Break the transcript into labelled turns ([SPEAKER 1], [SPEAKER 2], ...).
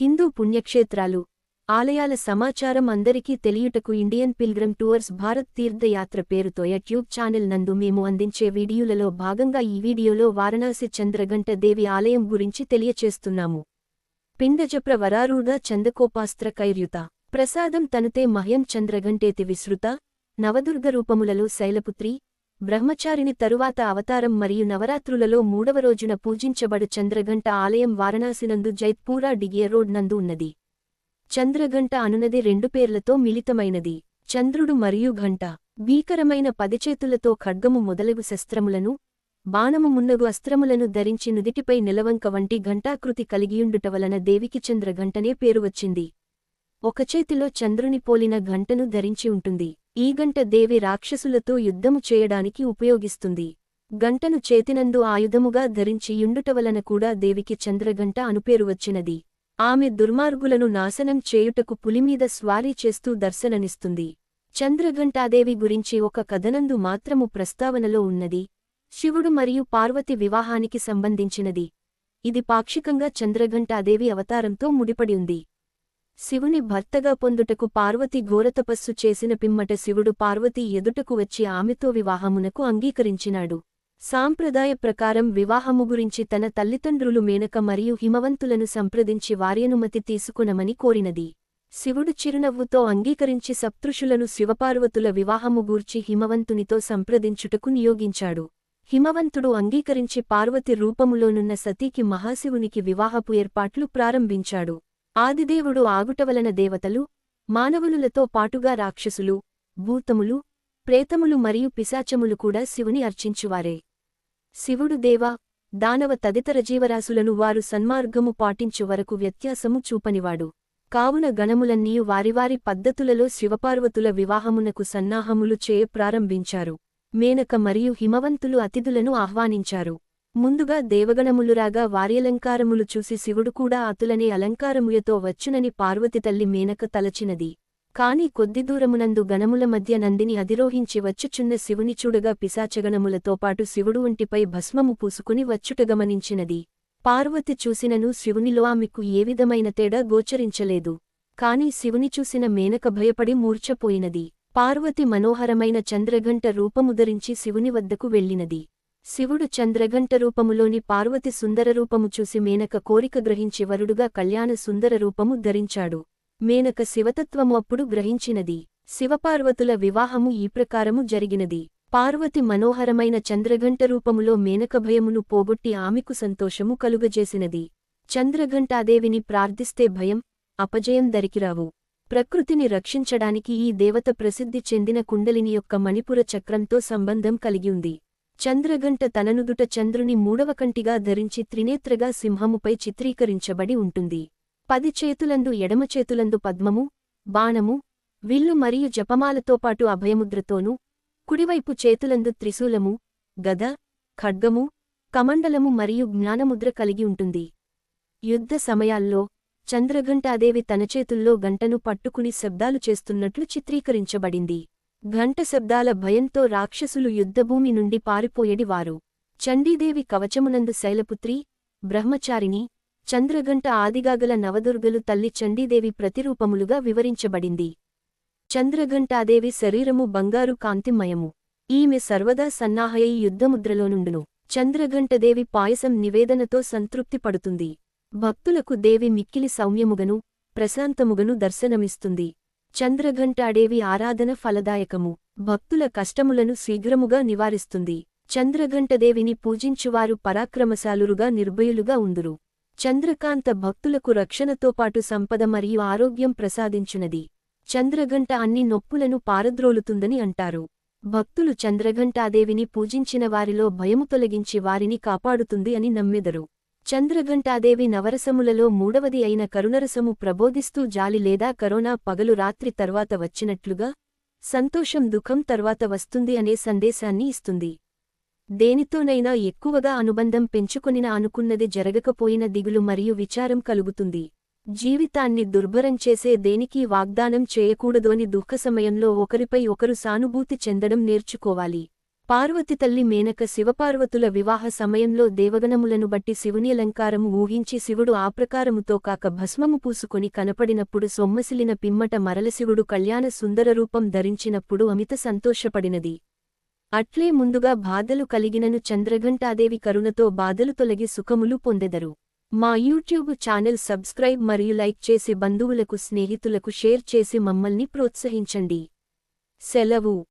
[SPEAKER 1] హిందూ పుణ్యక్షేత్రాలు ఆలయాల సమాచారం అందరికీ తెలియుటకు Indian pilgrim tours Bharat Tirthayatra పేరుతో యూట్యూబ్ ఛానల్ నందు మేము అందించే వీడియోలలో భాగంగా ఈ వీడియోలో వారణాసి చంద్రగంట దేవి ఆలయం గురించి తెలియచేస్తున్నాము. పిండజప్ర వరారూఢ చందకోపాస్త్ర కైర్యుత ప్రసాదం తనుతే మహ్యం చంద్రగంటేతి విశ్రుత నవదుర్గ రూపములలో శైలపుత్రి బ్రహ్మచారిని తరువాత అవతారం మరియు నవరాత్రులలో మూడవ రోజున పూజించబడు చంద్రఘంట ఆలయం వారణాసినందు జైత్పూరా డిగే రోడ్ నందు ఉన్నది. చంద్రఘంట అనునది రెండు పేర్లతో మిళితమైనది. చంద్రుడు మరియు ఘంట భీకరమైన పదిచేతులతో ఖడ్గము మొదలగు శస్త్రములను బాణము మున్నగు అస్త్రములను ధరించి నుదిటిపై నిలవంక వంటి ఘంటాకృతి కలిగియుండుట వలన దేవికి చంద్రఘంటనే పేరు వచ్చింది. ఒక చేతిలో చంద్రుని పోలిన ఘంటను ధరించి ఉంటుంది. ఈగంట దేవి రాక్షసులతో యుద్ధము చేయడానికి ఉపయోగిస్తుంది. గంటను చేతినందు ఆయుధముగా ధరించి యుండుటవలన కూడా దేవికి చంద్రగంట అనుపేరు వచ్చినది. ఆమె దుర్మార్గులను నాశనం చేయుటకు పులిమీద స్వారీ చేస్తూ దర్శననిస్తుంది చంద్రఘంటాదేవి గురించి ఒక కథనందు మాత్రము ప్రస్తావనలో ఉన్నది. శివుడు మరియు పార్వతి వివాహానికి సంబంధించినది. ఇది పాక్షికంగా చంద్రఘంటాదేవి అవతారంతో ముడిపడి ఉంది. శివుని భర్తగా పొందుటకు పార్వతి ఘోరతపస్సు చేసిన పిమ్మట శివుడు పార్వతి ఎదుటకు వచ్చి ఆమెతో వివాహమునకు అంగీకరించినాడు. సాంప్రదాయ ప్రకారం వివాహము గురించి తన తల్లిదండ్రులు మేనక మరియు హిమవంతులను సంప్రదించి వార్యనుమతి తీసుకునమని కోరినది. శివుడు చిరునవ్వుతో అంగీకరించి సప్తృషులను శివపార్వతుల వివాహము గూర్చి హిమవంతునితో సంప్రదించుటకు నియోగించాడు. హిమవంతుడు అంగీకరించి పార్వతి రూపములోనున్న సతీకి మహాశివునికి వివాహపు ఏర్పాట్లు ప్రారంభించాడు. ఆదిదేవుడు ఆగుటవలన దేవతలు మానవులులతో పాటుగా రాక్షసులు భూతములు ప్రేతములు మరియు పిశాచములు కూడా శివుని అర్చించువారే. శివుడు దేవ దానవ తదితర జీవరాశులను వారు సన్మార్గము పాటించు వరకు వ్యత్యాసము చూపనివాడు. కావున గణములన్నీ వారివారి పద్ధతులలో శివపార్వతుల వివాహమునకు సన్నాహములు చేయ ప్రారంభించారు. మేనక మరియు హిమవంతులు అతిథులను ఆహ్వానించారు. ముందుగా దేవగణములురాగా వార్యలంకారములు చూసి శివుడు కూడా అతులనే అలంకారముయతో వచ్చునని పార్వతి తల్లి మేనక తలచినది. కాని కొద్ది దూరమునందు గణముల మధ్య నందిని అధిరోహించి వచ్చుచున్న శివుని చూడగా పిశాచగణములతో పాటు శివుడు ఒంటిపై భస్మము పూసుకుని వచ్చుట గమనించినది. పార్వతి చూసినను శివునిలో ఆమెకు ఏ విధమైన తేడా గోచరించలేదు. కాని శివుని చూసిన మేనక భయపడి మూర్ఛపోయినది. పార్వతి మనోహరమైన చంద్రఘంట రూపముధరించి శివుని వద్దకు వెళ్ళినది. శివుడు చంద్రఘంట రూపములోని పార్వతి సుందర రూపము చూసి మేనక కోరిక గ్రహించి వరుడుగా కళ్యాణ సుందర రూపము ధరించాడు. మేనక శివతత్వము అప్పుడు గ్రహించినది. శివపార్వతుల వివాహము ఈ ప్రకారము జరిగినది. పార్వతి మనోహరమైన చంద్రఘంట రూపములో మేనక భయమును పోగొట్టి ఆమెకు సంతోషము కలుగజేసినది. చంద్రఘంటాదేవిని ప్రార్థిస్తే భయం అపజయం దరికిరావు. ప్రకృతిని రక్షించడానికి ఈ దేవత ప్రసిద్ధి చెందిన కుండలిని యొక్క మణిపుర చక్రంతో సంబంధం కలిగి ఉంది. చంద్రగంట తననుదుట చంద్రుని మూడవ కంటిగా ధరించి త్రినేత్రగా సింహముపై చిత్రీకరించబడి ఉంటుంది. పది చేతులందు ఎడమచేతులందు పద్మము బాణము విల్లు మరియు జపమాలతో పాటు అభయముద్రతోనూ కుడివైపు చేతులందు త్రిశూలము గద ఖడ్గము కమండలము మరియు జ్ఞానముద్ర కలిగి ఉంటుంది. యుద్ధ సమయాల్లో చంద్రఘంటాదేవి తన చేతుల్లో గంటను పట్టుకుని శబ్దాలు చేస్తున్నట్లు చిత్రీకరించబడింది. ఘంట శబ్దాల భయంతో రాక్షసులు యుద్ధభూమి నుండి పారిపోయేడివారు చండీదేవి కవచమునందు శైలపుత్రి బ్రహ్మచారిణి చంద్రఘంట ఆదిగాగల నవదుర్గలు తల్లి చండీదేవి ప్రతిరూపములుగా వివరించబడింది. చంద్రఘంటాదేవి శరీరము బంగారు కాంతిమయము. ఈమె సర్వదా సన్నాహయై యుద్ధముద్రలోనుండును చంద్రఘంటదేవి పాయసం నివేదనతో సంతృప్తి పడుతుంది. భక్తులకు దేవి మిక్కిలి సౌమ్యముగను ప్రశాంతముగను దర్శనమిస్తుంది. చంద్రఘంటాడేవి ఆరాధన ఫలదాయకము. భక్తుల కష్టములను శీఘ్రముగా నివారిస్తుంది. చంద్రఘంటదేవిని పూజించువారు పరాక్రమశాలురుగా నిర్భయులుగా ఉందురు. చంద్రకాంత భక్తులకు రక్షణతో పాటు సంపద మరియు ఆరోగ్యం ప్రసాదించునది. చంద్రఘంట అన్ని నొప్పులను పారద్రోలుతుందని అంటారు. భక్తులు చంద్రఘంటాదేవిని పూజించిన వారిలో భయము తొలగించి వారిని కాపాడుతుంది అని నమ్మెదరు. చంద్రఘంటాదేవి నవరసములలో మూడవది అయిన కరుణరసము ప్రబోధిస్తూ జాలి లేదా కరోనా పగలు రాత్రి తర్వాత వచ్చినట్లుగా సంతోషం దుఃఖం తర్వాత వస్తుంది అనే సందేశాన్ని ఇస్తుంది. దేనితోనైనా ఎక్కువగా అనుబంధం పెంచుకొనిన అనుకున్నది జరగకపోయిన దిగులు మరియు విచారం కలుగుతుంది. జీవితాన్ని దుర్భరం చేసే దేనికీ వాగ్దానం చేయకూడదోని దుఃఖ సమయంలో ఒకరిపై ఒకరు సానుభూతి చెందడం నేర్చుకోవాలి. పార్వతి తల్లి మేనక శివపార్వతుల వివాహ సమయంలో దేవగణములను బట్టి శివుని అలంకారము ఊహించి శివుడు ఆప్రకారముతో కాక భస్మము పూసుకొని కనపడినప్పుడు సొమ్మసిలిన పిమ్మట మరలశివుడు కళ్యాణ సుందరరూపం ధరించినప్పుడు అమిత సంతోషపడినది. అట్లే ముందుగా బాధలు కలిగినను చంద్రఘంటాదేవి కరుణతో బాధలు తొలగి సుఖములు పొందెదరు. మా యూట్యూబ్ ఛానల్ సబ్స్క్రైబ్ మరియు లైక్ చేసి బంధువులకు స్నేహితులకు షేర్ చేసి మమ్మల్ని ప్రోత్సహించండి. సెలవు.